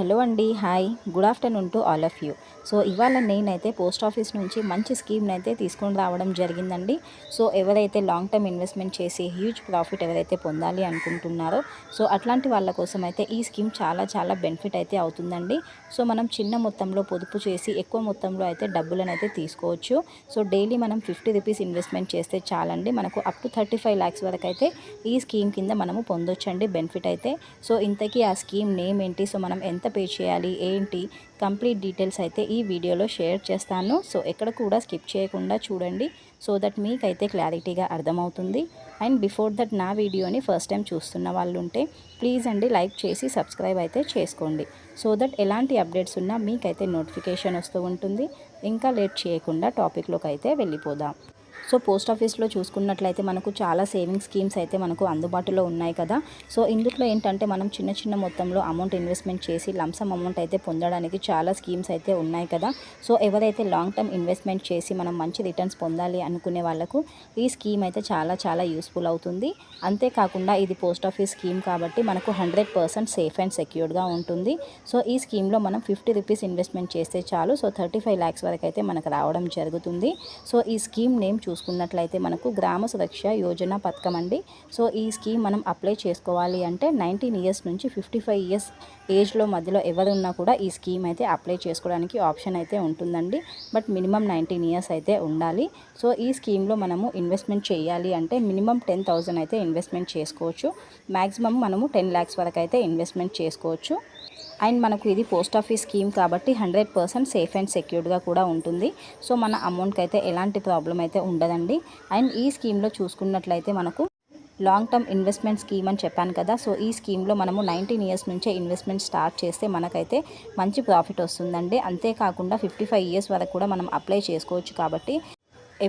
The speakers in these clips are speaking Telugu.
హలో అండి. Hi. Good afternoon to all of you. So ఇవాళ నేనైతే పోస్ట్ ఆఫీస్ నుంచి మంచి స్కీమ్ని అయితే తీసుకొని రావడం జరిగిందండి. సో ఎవరైతే లాంగ్ టర్మ్ ఇన్వెస్ట్మెంట్ చేసి హ్యూజ్ ప్రాఫిట్ ఎవరైతే పొందాలి అనుకుంటున్నారో సో అట్లాంటి వాళ్ళ కోసం అయితే ఈ స్కీమ్ చాలా చాలా బెనిఫిట్ అయితే అవుతుందండి. సో మనం చిన్న మొత్తంలో పొదుపు చేసి ఎక్కువ మొత్తంలో అయితే డబ్బులను అయితే తీసుకోవచ్చు. సో డైలీ మనం ఫిఫ్టీ రూపీస్ ఇన్వెస్ట్మెంట్ చేస్తే చాలండి. మనకు up to thirty five lakhs వరకు అయితే ఈ స్కీమ్ కింద మనము పొందొచ్చండి బెనిఫిట్ అయితే. సో ఇంతకీ ఆ స్కీమ్ నేమ్ ఏంటి? సో మనం ఎంత పే చేయాలి? ఏంటి? కంప్లీట్ డీటెయిల్స్ అయితే ఈ వీడియోలో షేర్ చేస్తాను. సో ఎక్కడ కూడా స్కిప్ చేయకుండా చూడండి. సో దట్ మీకైతే క్లారిటీగా అర్థమవుతుంది. అండ్ బిఫోర్ దట్ నా వీడియోని ఫస్ట్ టైం చూస్తున్న వాళ్ళు ఉంటే ప్లీజ్ అండి లైక్ చేసి సబ్స్క్రైబ్ అయితే చేసుకోండి. సో దట్ ఎలాంటి అప్డేట్స్ ఉన్నా మీకైతే నోటిఫికేషన్ వస్తూ ఉంటుంది. ఇంకా లేట్ చేయకుండా టాపిక్లోకి అయితే వెళ్ళిపోదాం. సో పోస్ట్ ఆఫీస్లో చూసుకున్నట్లయితే మనకు చాలా సేవింగ్ స్కీమ్స్ అయితే మనకు అందుబాటులో ఉన్నాయి కదా. సో ఇందులో ఏంటంటే మనం చిన్న చిన్న మొత్తంలో అమౌంట్ ఇన్వెస్ట్మెంట్ చేసి లంసమ్ అమౌంట్ అయితే పొందడానికి చాలా స్కీమ్స్ అయితే ఉన్నాయి కదా. సో ఎవరైతే లాంగ్ టర్మ్ ఇన్వెస్ట్మెంట్ చేసి మనం మంచి రిటర్న్స్ పొందాలి అనుకునే వాళ్ళకు ఈ స్కీమ్ అయితే చాలా చాలా యూస్ఫుల్ అవుతుంది. అంతేకాకుండా ఇది పోస్ట్ ఆఫీస్ స్కీమ్ కాబట్టి మనకు హండ్రెడ్ పర్సెంట్ సేఫ్ అండ్ సెక్యూర్డ్గా ఉంటుంది. సో ఈ స్కీమ్లో మనం ఫిఫ్టీ రూపీస్ ఇన్వెస్ట్మెంట్ చేస్తే చాలు. సో థర్టీ ఫైవ్ ల్యాక్స్ వరకు అయితే మనకు రావడం జరుగుతుంది. సో ఈ స్కీమ్ నేమ్ చూసుకున్నట్లయితే మనకు గ్రామ సురక్ష యోజన పథకం అండి. సో ఈ స్కీమ్ మనం అప్లై చేసుకోవాలి అంటే నైన్టీన్ ఇయర్స్ నుంచి ఫిఫ్టీ ఫైవ్ ఇయర్స్ ఏజ్లో మధ్యలో ఎవరున్నా కూడా ఈ స్కీమ్ అయితే అప్లై చేసుకోవడానికి ఆప్షన్ అయితే ఉంటుందండి. బట్ మినిమం నైన్టీన్ ఇయర్స్ అయితే ఉండాలి. సో ఈ స్కీమ్లో మనము ఇన్వెస్ట్మెంట్ చేయాలి అంటే మినిమం టెన్ థౌజండ్ అయితే ఇన్వెస్ట్మెంట్ చేసుకోవచ్చు. మ్యాక్సిమం మనము టెన్ ల్యాక్స్ వరకు అయితే ఇన్వెస్ట్మెంట్ చేసుకోవచ్చు. అండ్ మనకు ఇది పోస్ట్ ఆఫీస్ స్కీమ్ కాబట్టి హండ్రెడ్ పర్సెంట్ సేఫ్ అండ్ సెక్యూర్డ్గా కూడా ఉంటుంది. సో మన అమౌంట్కి అయితే ఎలాంటి ప్రాబ్లం అయితే ఉండదండి. అండ్ ఈ స్కీమ్లో చూసుకున్నట్లయితే మనకు లాంగ్ టర్మ్ ఇన్వెస్ట్మెంట్ స్కీమ్ అని చెప్పాను కదా సో ఈ స్కీమ్లో మనము నైన్టీన్ ఇయర్స్ నుంచే ఇన్వెస్ట్మెంట్ స్టార్ట్ చేస్తే మనకైతే మంచి ప్రాఫిట్ వస్తుందండి. అంతేకాకుండా ఫిఫ్టీ ఫైవ్ ఇయర్స్ వరకు కూడా మనం అప్లై చేసుకోవచ్చు కాబట్టి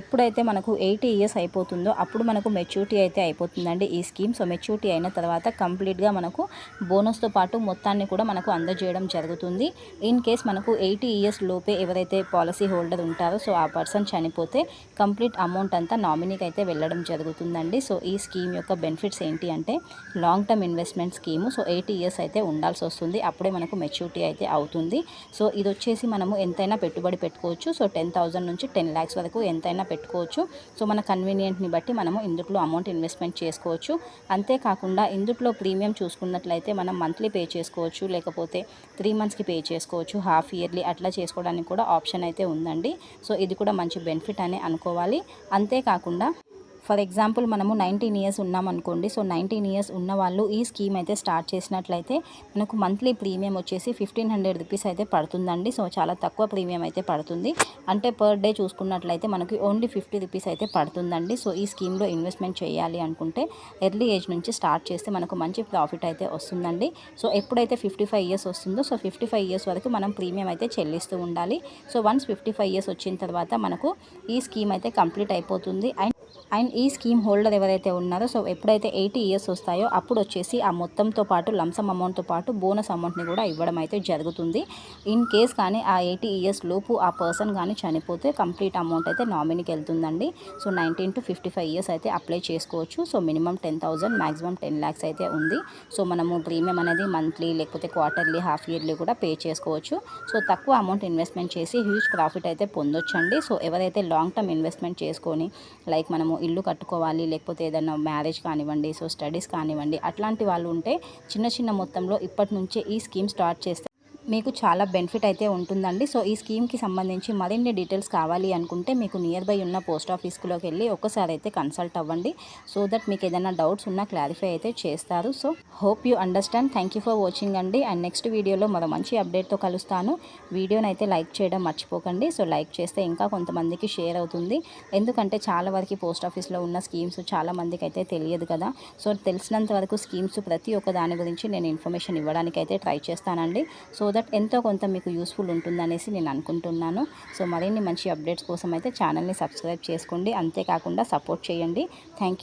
ఎప్పుడైతే మనకు ఎయిటీ ఇయర్స్ అయిపోతుందో అప్పుడు మనకు మెచ్యూరిటీ అయితే అయిపోతుందండి ఈ స్కీమ్. సో మెచ్యూరిటీ అయిన తర్వాత కంప్లీట్గా మనకు బోనస్తో పాటు మొత్తాన్ని కూడా మనకు అందజేయడం జరుగుతుంది. ఇన్ కేస్ మనకు ఎయిటీ ఇయర్స్ లోపే ఎవరైతే పాలసీ హోల్డర్ ఉంటారో సో ఆ పర్సన్ చనిపోతే కంప్లీట్ అమౌంట్ అంతా నామినీకి అయితే వెళ్ళడం జరుగుతుందండి. సో ఈ స్కీమ్ యొక్క బెనిఫిట్స్ ఏంటి అంటే long term investment scheme. So eighty years అయితే ఉండాల్సి వస్తుంది. అప్పుడే మనకు మెచ్యూరిటీ అయితే అవుతుంది. సో ఇది వచ్చేసి మనము ఎంతైనా పెట్టుబడి పెట్టుకోవచ్చు. సో టెన్ నుంచి టెన్ ల్యాక్స్ వరకు ఎంతైనా ఎక్కడైనా పెట్టుకోవచ్చు. సో మన కన్వీనియంట్ని బట్టి మనము ఇందుట్లో అమౌంట్ ఇన్వెస్ట్మెంట్ చేసుకోవచ్చు. అంతేకాకుండా ఇందుట్లో ప్రీమియం చూసుకున్నట్లయితే మనం మంత్లీ పే చేసుకోవచ్చు. లేకపోతే త్రీ మంత్స్కి పే చేసుకోవచ్చు. హాఫ్ ఇయర్లీ అట్లా చేసుకోవడానికి కూడా ఆప్షన్ అయితే ఉందండి. సో ఇది కూడా మంచి బెనిఫిట్ అని అనుకోవాలి. అంతేకాకుండా ఫర్ ఎగ్జాంపుల్ మనము నైన్టీన్ ఇయర్స్ ఉన్నామనుకోండి సో నైన్టీన్ ఇయర్స్ ఉన్న వాళ్ళు ఈ స్కీమ్ అయితే స్టార్ట్ చేసినట్లయితే మనకు మంత్లీ ప్రీమియం వచ్చేసి ఫిఫ్టీన్ హండ్రెడ్ రూపీస్ అయితే పడుతుందండి. సో చాలా తక్కువ ప్రీమియం అయితే పడుతుంది. అంటే పర్ డే చూసుకున్నట్లయితే మనకి ఓన్లీ ఫిఫ్టీ రూపీస్ అయితే పడుతుందండి. సో ఈ స్కీమ్లో ఇన్వెస్ట్మెంట్ చేయాలి అనుకుంటే ఎర్లీ ఏజ్ నుంచి స్టార్ట్ చేస్తే మనకు మంచి ప్రాఫిట్ అయితే వస్తుందండి. సో ఎప్పుడైతే ఫిఫ్టీ ఫైవ్ ఇయర్స్ వస్తుందో సో ఫిఫ్టీ ఫైవ్ ఇయర్స్ వరకు మనం ప్రీమియం అయితే చెల్లిస్తూ ఉండాలి. So once fifty five years వచ్చిన తర్వాత మనకు ఈ స్కీమ్ అయితే కంప్లీట్ అయిపోతుంది. అండ్ అండ్ ఈ స్కీమ్ హోల్డర్ ఎవరైతే ఉన్నారో సో ఎప్పుడైతే ఎయిటీ ఇయర్స్ వస్తాయో అప్పుడు వచ్చేసి ఆ మొత్తంతో పాటు లంసమ్ అమౌంట్తో పాటు బోనస్ అమౌంట్ని కూడా ఇవ్వడం అయితే జరుగుతుంది. ఇన్ కేస్ కానీ ఆ ఎయిటీ ఇయర్స్ లోపు ఆ పర్సన్ కానీ చనిపోతే కంప్లీట్ అమౌంట్ అయితే నామినీకి వెళ్తుందండి. So nineteen to fifty five years అయితే అప్లై చేసుకోవచ్చు. So minimum ten thousand maximum ten lakhs అయితే ఉంది. సో మనము ప్రీమియం అనేది మంత్లీ లేకపోతే క్వార్టర్లీ హాఫ్ ఇయర్లీ కూడా పే చేసుకోవచ్చు. సో తక్కువ అమౌంట్ ఇన్వెస్ట్మెంట్ చేసి హ్యూజ్ ప్రాఫిట్ అయితే పొందొచ్చండి. సో ఎవరైతే లాంగ్ టర్మ్ ఇన్వెస్ట్మెంట్ చేసుకొని లైక్ మనము ఇల్లు కట్టుకోవాలి లేకపోతే ఏదైనా మ్యారేజ్ కానివ్వండి సో స్టడీస్ కానివ్వండి అట్లాంటి వాళ్ళు ఉంటే చిన్న చిన్న మొత్తంలో ఇప్పటి నుంచే ఈ స్కీమ్ స్టార్ట్ చేస్తే మీకు చాలా బెనిఫిట్ అయితే ఉంటుందండి. సో ఈ స్కీమ్కి సంబంధించి మరిన్ని డీటెయిల్స్ కావాలి అనుకుంటే మీకు నియర్ బై ఉన్న పోస్ట్ ఆఫీస్లోకి వెళ్ళి ఒకసారి అయితే కన్సల్ట్ అవ్వండి. సో దట్ మీకు ఏదైనా డౌట్స్ ఉన్నా క్లారిఫై అయితే చేస్తారు. So hope you understand. Thank for watching అండి. అండ్ నెక్స్ట్ వీడియోలో మరో మంచి అప్డేట్తో కలుస్తాను. వీడియోని అయితే లైక్ చేయడం మర్చిపోకండి. సో లైక్ చేస్తే ఇంకా కొంతమందికి షేర్ అవుతుంది. ఎందుకంటే చాలా వరకు పోస్ట్ ఆఫీస్లో ఉన్న స్కీమ్స్ చాలా మందికి అయితే తెలియదు కదా. సో తెలిసినంత వరకు స్కీమ్స్ ప్రతి ఒక్క దాని గురించి నేను ఇన్ఫర్మేషన్ ఇవ్వడానికి అయితే ట్రై చేస్తానండి. సో దట్ ఎంతో కొంత మీకు యూస్ఫుల్ ఉంటుందనేసి నేను అనుకుంటున్నాను. సో మరిన్ని మంచి అప్డేట్స్ కోసం అయితే ఛానల్ని సబ్స్క్రైబ్ చేసుకోండి. అంతేకాకుండా సపోర్ట్ చేయండి. థ్యాంక్